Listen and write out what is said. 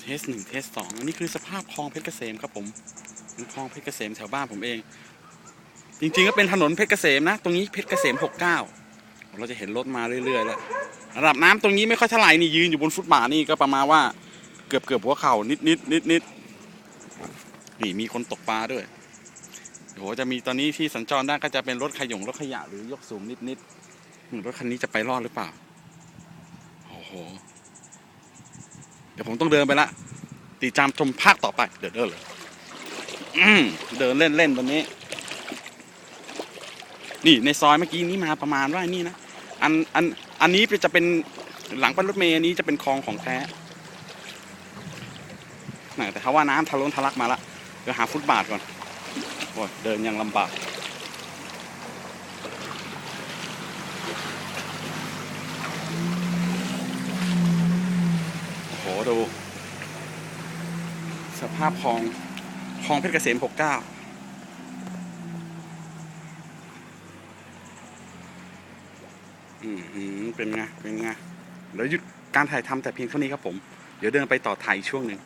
เทสหนึ่งเทสสองอันนี้คือสภาพคลองเพชรเกษมครับผมเป็นคลองเพชรเกษมแถวบ้านผมเอง จริงๆก็เป็นถนนเพชรเกษมนะ ตรงนี้เพชรเกษมหกเก้าเราจะเห็นรถมาเรื่อยๆแล้วระดับน้ำตรงนี้ไม่ค่อยเท่าไหร่นี่ยืนอยู่บนฟุตบาทนี่ก็ประมาณว่าเกือบเกือบหัวเข่านิดนิดนิดนิดนี่มีคนตกปลาด้วยโหจะมีตอนนี้ที่สัญจรได้ก็จะเป็นรถขยงรถขยะหรือยกสูงนิดนิดรถคันนี้จะไปรอดหรือเปล่าโอ้โห ดี๋ยวผมต้องเดินไปละติดตามชมภาคต่อไป เดินเดินเลยเดินเล่นเล่นๆตอนนี้ นี่ในซอยเมื่อกี้นี้มาประมาณว่านี่นะอันอันอันนี้จะเป็นหลังป้ายรถเมย์อันนี้จะเป็นคลองของแท้แต่ถ้าว่าน้ำทะล้นทะลักมาละเดี๋ยวหาฟุตบาทก่อนโอ้ยเดินยังลำบาก โอ้โห ดู สภาพคลองคลองเพชรเกษม 69อืมหือเป็นไง เป็นไงเดี๋ยวหยุดการถ่ายทำแต่เพียงเท่านี้ครับผม เดี๋ยวเดินไปต่อถ่ายช่วงหนึ่ง